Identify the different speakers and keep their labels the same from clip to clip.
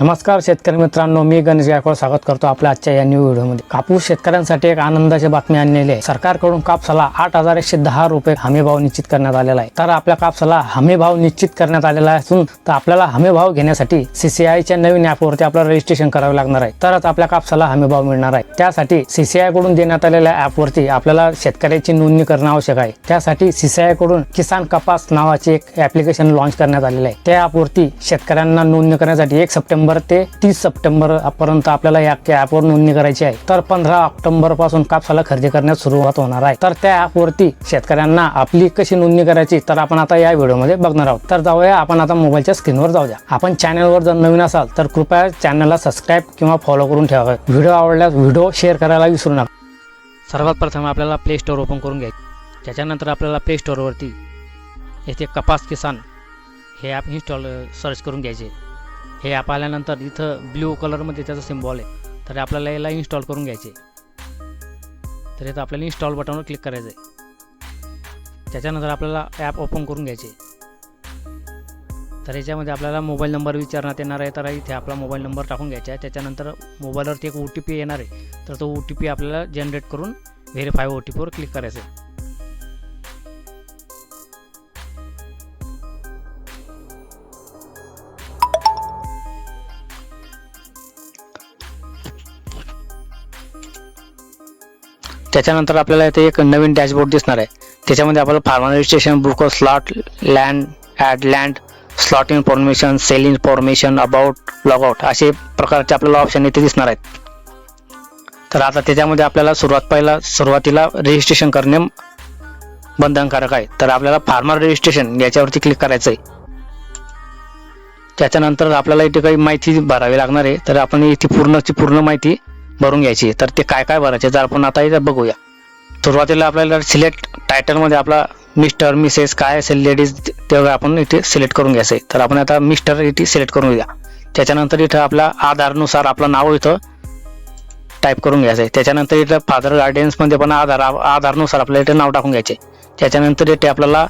Speaker 1: नमस्कार शेतकरी मित्रांनो मी गणेश गायकवाड स्वागत करतो आपल्या आजच्या या न्यू व्हिडिओमध्ये कापूस शेतकऱ्यांसाठी एक आनंदाची बातमी आणलेली आहे. सरकारकडून कापसाला आठ हजार एकशे दहा रुपये हमी भाव निश्चित करण्यात आलेला आहे. तर आपल्या कापसाला हमी भाव निश्चित करण्यात आलेला असून तर आपल्याला हमी भाव घेण्यासाठी सीसीआयच्या नवीन ॲपवरती आपल्याला रजिस्ट्रेशन करावे लागणार आहे. तरच आपल्या कापसाला हमी भाव मिळणार आहे. त्यासाठी सीसीआयकडून देण्यात आलेल्या ॲपवरती आपल्याला शेतकऱ्याची नोंदणी करणं आवश्यक आहे. त्यासाठी सीसीआयकडून किसान कपास नावाचे एक ऍप्लिकेशन लॉन्च करण्यात आलेलं आहे. त्या ॲपवरती शेतकऱ्यांना नोंदणी करण्यासाठी एक सप्टेंबर ते तीस सप्टेंबर पर्यंत आपल्याला या ॲपवर नोंदणी करायची आहे. तर पंधरा ऑक्टोबरपासून कापसाला खरेदी करण्यास सुरुवात होणार आहे. तर त्या ॲपवरती शेतकऱ्यांना आपली कशी नोंदणी करायची तर आपण आता या व्हिडिओमध्ये बघणार आहोत. तर जाऊया आपण आता मोबाईलच्या स्क्रीनवर जाऊया. आपण चॅनलवर जर नवीन असाल तर कृपया चॅनलला सबस्क्राईब किंवा फॉलो करून ठेवा. व्हिडिओ आवडल्यास व्हिडिओ शेअर करायला विसरू नका. सर्वात प्रथम आपल्याला प्ले स्टोअर ओपन करून घ्यायचे त्याच्यानंतर आपल्याला प्ले स्टोअरवरती येथे कपास किसान हे ॲप इन्स्टॉल सर्च करून घ्यायचे हे ॲप आल्यानंतर इथं ब्ल्यू कलरमध्ये त्याचा सिम्बॉल आहे. तर आपल्याला याला इन्स्टॉल करून घ्यायचे. तर इथं आपल्याला इन्स्टॉल बटनवर क्लिक करायचं आहे त्याच्यानंतर आपल्याला ॲप ओपन करून घ्यायचे. तर याच्यामध्ये आपल्याला मोबाईल नंबर विचारण्यात येणार आहे. तर इथे आपला मोबाईल नंबर टाकून घ्यायचा आहे. त्याच्यानंतर मोबाईलवरती एक ओ टी पी येणार आहे. तर तो ओ टी पी आपल्याला जनरेट करून व्हेरीफाय ओ टी पीवर क्लिक करायचं आहे त्याच्यानंतर आपल्याला इथे एक नवीन डॅशबोर्ड दिसणार आहे. त्याच्यामध्ये आपल्याला pharma registration book of slot land add land slot information sell information about logout असे प्रकारचे आपल्याला ऑप्शन इथे दिसणार आहेत. तर आता त्याच्यामध्ये आपल्याला सुरुवात पहिला सुरुवातीला रजिस्ट्रेशन करणे बंधनकारक आहे. तर आपल्याला फार्मर रजिस्ट्रेशन याच्यावरती क्लिक करायचं आहे त्याच्यानंतर आपल्याला इथे काही माहिती भरावी लागणार आहे. तर आपण इथे पूर्णची पूर्ण माहिती भरून घ्यायची. तर ते काय काय भरायचे तर आपण आता इथे बघूया. सुरुवातीला आपल्याला सिलेक्ट टायटलमध्ये आपला मिस्टर मिसेस काय असेल लेडीज तेवढं आपण इथे सिलेक्ट करून घ्यायचं आहे तर आपण आता मिस्टर इथे सिलेक्ट करून घ्या त्याच्यानंतर इथं आपल्या आधारनुसार आपलं नाव इथं टाईप करून घ्यायचं आहे त्याच्यानंतर इथं फादर गार्डियन्समध्ये पण आधार आधारनुसार आपल्याला इथे नाव टाकून घ्यायचे. त्याच्यानंतर इथे आपल्याला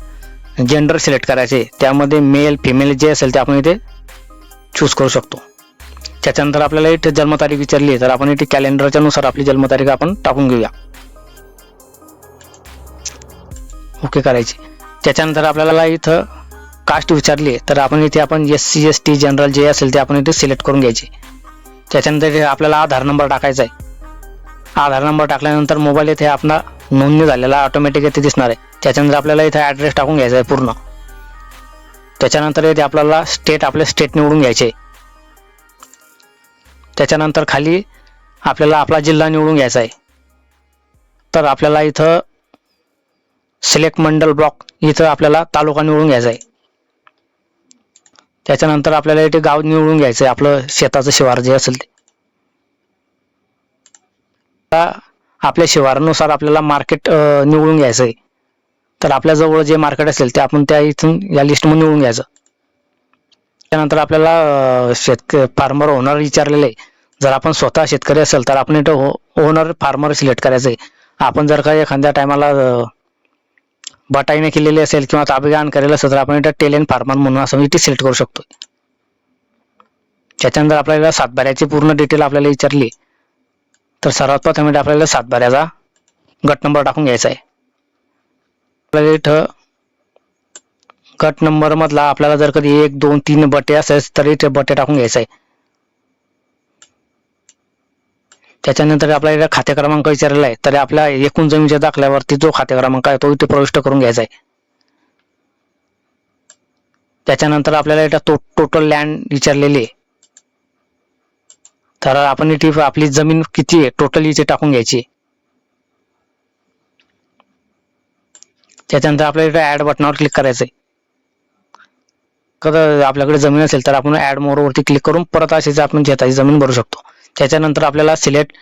Speaker 1: जेंडर सिलेक्ट करायचे. त्यामध्ये मेल फिमेल जे असेल ते आपण इथे चूज करू शकतो. त्याच्यानंतर आपल्याला इथे जन्मतारीख विचारली तर आपण इथे कॅलेंडरच्या नुसार आपली जन्मतारीख आपण टाकून घेऊया. ओके करायची. त्याच्यानंतर आपल्याला इथं कास्ट विचारली तर आपण इथे आपण S C S T general जे असेल ते आपण इथे सिलेक्ट करून घ्यायचे. त्याच्यानंतर आपल्याला आधार नंबर टाकायचा आहे. आधार नंबर टाकल्यानंतर मोबाईल इथे आपला नोंदणी झालेला ऑटोमॅटिक इथे दिसणार आहे. त्याच्यानंतर आपल्याला इथे ॲड्रेस टाकून घ्यायचा आहे पूर्ण. त्याच्यानंतर इथे आपल्याला स्टेट आपले स्टेट निवडून घ्यायचे त्याच्यानंतर खाली आपल्याला आपला जिल्हा निवडून घ्यायचा आहे. तर आपल्याला इथं सिलेक्ट मंडल ब्लॉक इथं आपल्याला तालुका निवडून घ्यायचा आहे. त्याच्यानंतर आपल्याला इथे गाव निवडून घ्यायचं आहे आपलं शेताचं शिवार जे असेल ते. आपल्या शिवारानुसार आपल्याला मार्केट निवडून घ्यायचं आहे. तर आपल्याजवळ जे मार्केट असेल ते आपण त्या इथून या लिस्टमध्ये निवडून घ्यायचं. त्यानंतर आपल्याला शेतक फार्मर ओनर विचारलेलं आहे जर आपण स्वतः शेतकरी असेल तर आपण इथं ओनर फार्मर सिलेक्ट करायचं आहे आपण जर का एखाद्या टायमाला बटाईने केलेली असेल किंवा ताबेगान केलेलं असेल तर आपण इथं टेलेन फार्मर म्हणून असं इथे सिलेक्ट करू शकतो. त्याच्यानंतर आपल्याला सातबाऱ्याची पूर्ण डिटेल आपल्याला विचारली तर सर्वात प्रथम इथे आपल्याला सातबाऱ्याचा गट नंबर टाकून घ्यायचा आहे. आपल्याला इथं कट नंबर मधला आपल्याला जर कधी एक दोन तीन बटे असेल तरी ते बटे टाकून घ्यायचा आहे. त्याच्यानंतर आपल्याला खाते क्रमांक विचारलेला आहे. तरी आपल्या एकूण जमीनच्या दाखल्यावरती जो खाते क्रमांक आहे तो इथे प्रविष्ट करून घ्यायचा आहे. त्याच्यानंतर आपल्याला इथं तो टोटल लँड विचारलेली आहे. तर आपण इथे आपली जमीन किती आहे टोटल इथे टाकून घ्यायची त्याच्यानंतर आपल्याला इथे ऍड बटनावर क्लिक करायचं आहे. कधी आपल्याकडे जमीन असेल तर आपण ऍड मोरवरती क्लिक करून परत अशीच आपण घेताची जमीन भरू शकतो. त्याच्यानंतर आपल्याला select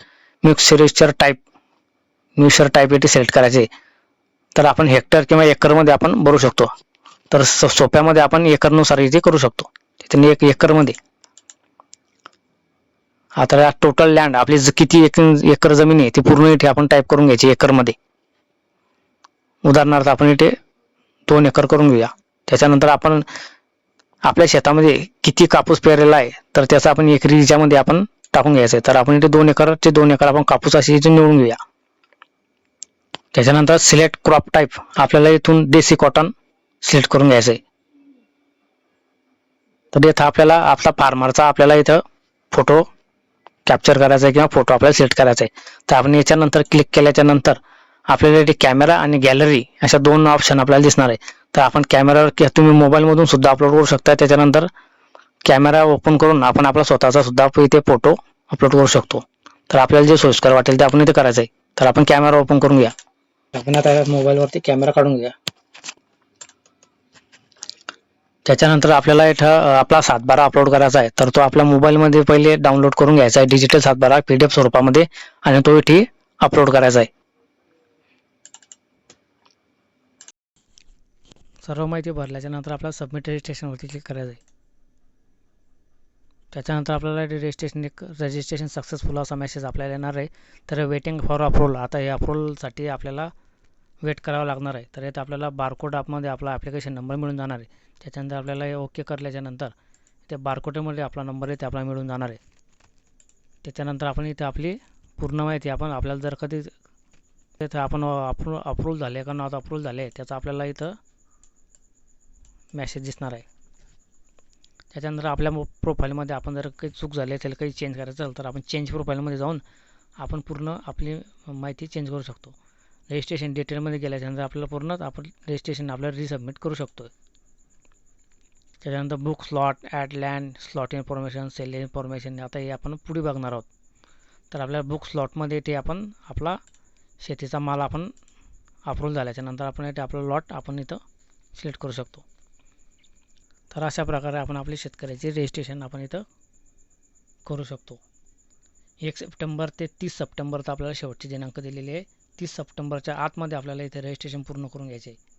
Speaker 1: mixture type mixer type येथे सिलेक्ट करायचे. तर आपण हेक्टर किंवा एकरमध्ये आपण भरू शकतो. तर सोप्यामध्ये आपण एकरनुसार इथे करू शकतो. त्याच्याने एक एकरमध्ये. आता टोटल लँड आपली किती एक एकर जमीन आहे ती पूर्ण इथे आपण टाईप करून घ्यायची एकरमध्ये. उदाहरणार्थ आपण इथे दोन एकर करून घेऊया. त्याच्यानंतर आपण आपल्या शेतामध्ये किती कापूस पेरलेला आहे तर त्याचा आपण एकरी याच्यामध्ये आपण टाकून घ्यायचं आहे. तर आपण इथे दोन एकरचे दोन एकर आपण कापूस अशी इथे निवडून घेऊया. त्याच्यानंतर सिलेक्ट क्रॉप टाईप आपल्याला इथून देसी कॉटन सिलेक्ट करून घ्यायचं आहे. तर इथं आपल्याला आपला फार्मरचा आपल्याला इथं फोटो कॅप्चर करायचा आहे किंवा फोटो आपल्याला सिलेक्ट करायचा आहे. तर आपण याच्यानंतर क्लिक केल्याच्यानंतर आपल्याला इथे कॅमेरा आणि गॅलरी अशा दोन ऑप्शन आपल्याला दिसणार आहे. तर आपण कॅमेरावर तुम्ही मोबाईलमधून सुद्धा अपलोड करू शकता. त्याच्यानंतर कॅमेरा ओपन करून आपण आपला स्वतःचा सुद्धा इथे फोटो अपलोड करू शकतो. तर आपल्याला जे सोयीस्कर वाटेल ते आपण इथे करायचं आहे तर आपण कॅमेरा ओपन करून घ्या. आपण आता मोबाईलवरती कॅमेरा काढून घ्या. त्याच्यानंतर आपल्याला इथं आपला सातबारा अपलोड करायचा आहे. तर तो आपल्या मोबाईलमध्ये पहिले डाउनलोड करून घ्यायचा आहे. डिजिटल सातबारा पी डी एफ स्वरूपामध्ये आणि तो इथे अपलोड करायचा आहे. सर्व माहिती भरल्याच्यानंतर आपल्याला सबमिट रजिस्ट्रेशनवरती क्लिक करायचं आहे. त्याच्यानंतर आपल्याला रजिस्ट्रेशन एक रजिस्ट्रेशन सक्सेसफुल असा मेसेज आपल्याला येणार आहे. तर वेटिंग फॉर अप्रूव्हल आता हे अप्रूव्हलसाठी आपल्याला वेट करावं लागणार आहे. तर इथं आपल्याला बारकोड ॲपमध्ये आपला ॲप्लिकेशन नंबर मिळून जाणार आहे. त्याच्यानंतर आपल्याला हे ओके करल्याच्यानंतर त्या बारकोटेमध्ये आपला नंबर आहे आपल्याला मिळून जाणार आहे. त्याच्यानंतर आपण इथे आपली पूर्ण माहिती आपण आपल्याला जर कधी इथं आपण अप्रू अप्रूव्ह झाले का नॉट अप्रूव्ह झाले त्याचं आपल्याला इथं मॅसेज दिसणार आहे. त्याच्यानंतर आपल्या मो प्रोफाईलमध्ये आपण जर काही चूक झाली असेल काही चेंज करायचं असेल तर आपण चेंज प्रोफाईलमध्ये जाऊन आपण पूर्ण आपली माहिती चेंज करू शकतो. रजिस्ट्रेशन डिटेलमध्ये गेल्याच्यानंतर आपल्याला पूर्णच आपण रजिस्ट्रेशन आपल्याला रिसबमिट करू शकतो त्याच्यानंतर book slot at land slot information sale information आता हे आपण पुढे बघणार आहोत. तर आपल्या बुक स्लॉटमध्ये ते आपण आपला शेतीचा माल आपण अप्रूव्ह झाल्याच्यानंतर आपण येथे आपलं लॉट आपण इथं सिलेक्ट करू शकतो. तर अशा प्रकारे आपण आपले शेतकऱ्याचे रजिस्ट्रेशन आपण इथं करू शकतो. एक सप्टेंबर ते तीस सप्टेंबरचा आपल्याला शेवटचे दिनांक दिलेले आहे. तीस सप्टेंबरच्या आतमध्ये आपल्याला इथे रजिस्ट्रेशन पूर्ण करून घ्यायचे आहे.